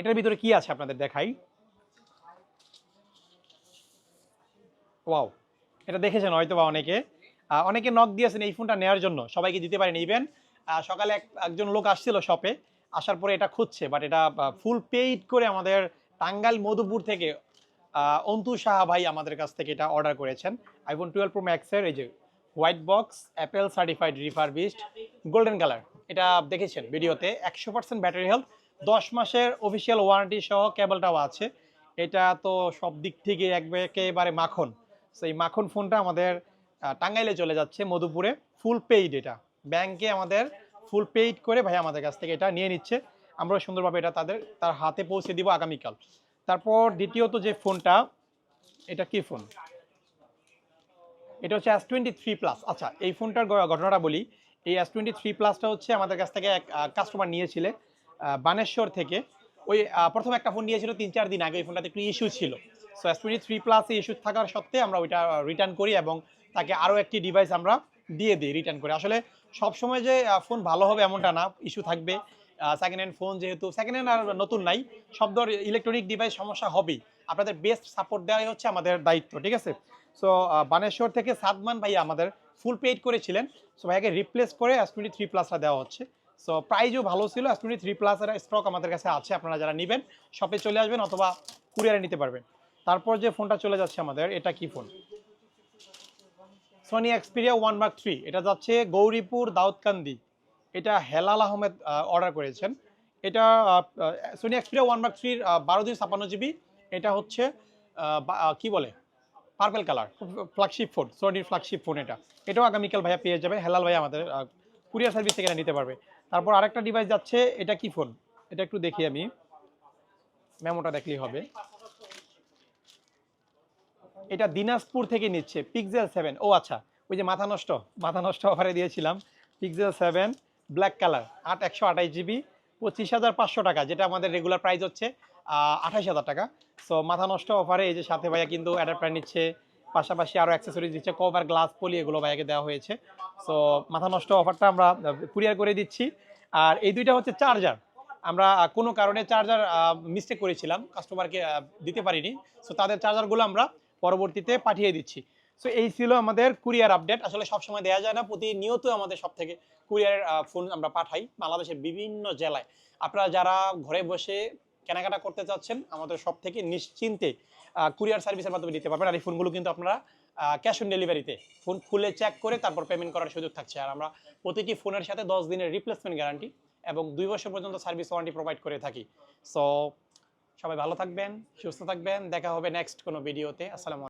এটার ভিতরে কি আছে আপনাদের দেখাই? ওয়াও, এটা দেখেছেন হয়তো বা অনেকে অনেকে নক দিয়েছেন এই ফোনটা নেওয়ার জন্য, সবাইকে দিতে পারেন ইভেন সকালে এক, একজন লোক আসছিল শপে আসার পরে এটা খুঁজছে বাট এটা ফুল পেইড করে আমাদের টাঙ্গাইল মধুপুর থেকে অন্তু সাহা ভাই আমাদের কাছ থেকে এটা অর্ডার করেছেন। আইফোন টুয়েলভ প্রো ম্যাক্সের এই যে white box Apple certified refurbished golden colour এটা দেখেছেন ভিডিওতে একশো পার্সেন্ট ব্যাটারি হেলথ দশ মাসের অফিসিয়াল ওয়ারেন্টি সহ কেবলটাও আছে। এটা তো সব দিক থেকে একবারে মাখন। সেই মাখন ফোনটা আমাদের টাঙ্গাইলে চলে যাচ্ছে, মধুপুরে। ফুল পেইড এটা। ব্যাংকে আমাদের ফুল পেইড করে ভাই আমাদের কাছ থেকে এটা নিয়ে নিচ্ছে। আমরা সুন্দরভাবে এটা তাদের, তার হাতে পৌঁছে দিব আগামীকাল। তারপর দ্বিতীয়ত যে ফোনটা এটা কি ফোন এটা হচ্ছে এস টোয়েন্টি থ্রি প্লাস আচ্ছা এই ফোনটার ঘটনাটা বলি। এই এস টোয়েন্টি থ্রি প্লাসটা হচ্ছে আমাদের কাছ থেকে এক কাস্টমার নিয়েছিলেন বানেশ্বর থেকে। ওই প্রথম একটা ফোন নিয়েছিল তিন চার দিন আগে, ওই ফোনটাতে একটু ইস্যু ছিল। সো এস টোয়েন্টি থ্রি প্লাসে ইস্যু থাকার সত্ত্বে আমরা ওইটা রিটার্ন করি এবং তাকে আরও একটি ডিভাইস আমরা দিয়ে দিই রিটার্ন করে। আসলে সবসময় যে ফোন ভালো হবে এমনটা না ইস্যু থাকবে। সেকেন্ড হ্যান্ড ফোন যেহেতু সেকেন্ড হ্যান্ড আর নতুন নাই, সব ধর ইলেকট্রনিক ডিভাইস সমস্যা হবেই। আপনাদের বেস্ট সাপোর্ট দেওয়াই হচ্ছে আমাদের দায়িত্ব, ঠিক আছে? সো বানেশ্বর থেকে সাদমান ভাই আমাদের ফুল পেইড করেছিলেন। সো ভাইয়াকে রিপ্লেস করে এস টোয়েন্টি থ্রি প্লাসটা দেওয়া হচ্ছে। সো প্রাইজও ভালো ছিল এস টোয়েন্টি থ্রি প্লাসের স্টক আমাদের কাছে আছে, আপনারা যারা নেবেন শপে চলে আসবেন অথবা কুরিয়ারে নিতে পারবেন। তারপর যে ফোনটা চলে যাচ্ছে আমাদের, এটা কি phone Sony Xperia one mark three এটা যাচ্ছে গৌরীপুর দাউদকান্দি। এটা হেলাল আহমেদ অর্ডার করেছেন। এটা সোনি এক্সপিরিয়া ওয়ান মার্ক থ্রির বারো দুই ছাপান্ন জিবি এটা হচ্ছে কি বলে? পার্পেল কালার ফ্ল্যাগশিপ ফোন সোনির ফ্ল্যাগশিপ ফোন এটা। এটাও আগামীকাল ভাইয়া পেয়ে যাবে হেলাল ভাই আমাদের কুরিয়ার সার্ভিস থেকে নিতে পারবে। তারপর আরেকটা ডিভাইস যাচ্ছে, এটা কি ফোন এটা একটু দেখি আমি। মেমোটা দেখলেই হবে। এটা দিনাজপুর থেকে নিচ্ছে পিক্সেল সেভেন ও আচ্ছা ওই যে মাথা নষ্ট মাথা নষ্ট অফারে দিয়েছিলাম। পিক্সেল সেভেন ব্ল্যাক কালার আট একশো আঠাশ জিবি পঁচিশ হাজার পাঁচশো টাকা, যেটা আমাদের রেগুলার প্রাইস হচ্ছে আঠাশ হাজার টাকা। সো মাথা নষ্ট অফারে এই যে সাথে ভাইয়া কিন্তু অ্যাডাপ্টার নিচ্ছে, পাশাপাশি আরও অ্যাক্সেসরিজ দিচ্ছে কভার গ্লাস পলি এগুলো ভাইয়াকে দেওয়া হয়েছে। সো মাথা নষ্ট অফারটা আমরা কুরিয়ার করে দিচ্ছি। আর এই দুইটা হচ্ছে চার্জার আমরা কোনো কারণে চার্জার মিস্টেক করেছিলাম কাস্টমারকে দিতে পারিনি। সো তাদের চার্জারগুলো আমরা পরবর্তীতে পাঠিয়ে দিচ্ছি। সো এই ছিল আমাদের কুরিয়ার আপডেট আসলে সবসময় দেওয়া যায় না, প্রতিনিয়ত আমাদের সব থেকে কুরিয়ারের ফোন আমরা পাঠাই বাংলাদেশের বিভিন্ন জেলায়। আপনারা যারা ঘরে বসে কেনাকাটা করতে চাচ্ছেন, আমাদের সব থেকে নিশ্চিন্তে কুরিয়ার সার্ভিসের মাধ্যমে দিতে পারবেন। আর এই ফোনগুলো কিন্তু আপনারা ক্যাশ অন ডেলিভারিতে ফোন খুলে চেক করে তারপর পেমেন্ট করার সুযোগ থাকছে। আর আমরা প্রতিটি ফোনের সাথে দশ দিনের রিপ্লেসমেন্ট গ্যারান্টি এবং দুই বছর পর্যন্ত সার্ভিস ওয়ারেন্টি প্রোভাইড করে থাকি। সো সবাই ভালো থাকবেন, সুস্থ থাকবেন। দেখা হবে নেক্সট কোনো ভিডিওতে আসসালামু